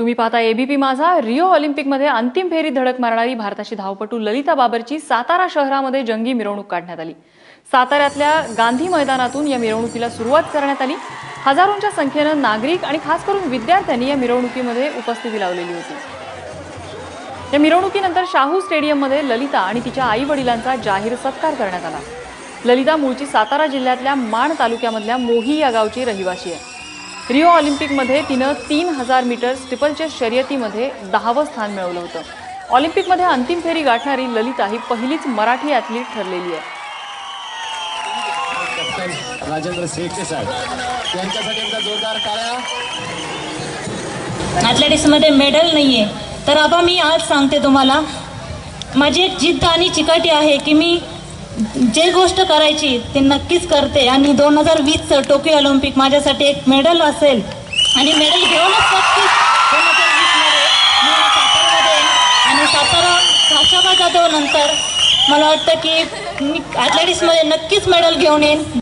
तुम्ही पाहता एबीपी माझा. रिओ ऑलिम्पिकमध्ये अंतिम फेरी धडक मारणारी भारताची धावपटू ललिता बाबरची सातारा शहरामध्ये जंगी मिरवणूक काढण्यात आली. साताऱ्यातल्या गांधी मैदानातून या मिरवणुकीला सुरुवात करण्यात आली. हजारोंच्या संख्येनं नागरिक आणि खास करून विद्यार्थ्यांनी या मिरवणुकीमध्ये उपस्थिती लावलेली होती. या मिरवणुकीनंतर शाहू स्टेडियममध्ये ललिता आणि तिच्या आई वडिलांचा जाहीर सत्कार करण्यात आला. ललिता मूळची सातारा जिल्ह्यातल्या माण तालुक्यामधल्या मोही या गावची रहिवासी आहे. रिओ ऑलिम्पिकमध्ये तिनं तीन हजार मीटर स्टिपलच्या शर्यतीमध्ये दहावं स्थान मिळवलं होतं. ऑलिम्पिकमध्ये अंतिम फेरी गाठणारी ललिता ही पहिलीच मराठी ॲथलीट ठरलेली आहे. राजेंद्र शेठचे साहेब यांच्यासाठी एकदा जोरदार टाळ्या. ॲथलेटिक्समध्ये मेडल नाही आहे तर आता मी आज सांगते तुम्हाला माझी एक जिद्द आणि चिकाटी आहे की मी जे गोष्ट करायची ते नक्कीच करते. आणि दोन हजार वीसचं टोकियो ऑलिम्पिक माझ्यासाठी एक मेडल असेल. आणि मेडल घेऊनच नक्कीच दोन हजार वीसमध्ये मी सातारामध्ये आणि सातारा भाषाबा जाधव नंतर मला वाटतं की मी ॲथलेटिक्समध्ये नक्कीच मेडल घेऊन येईन.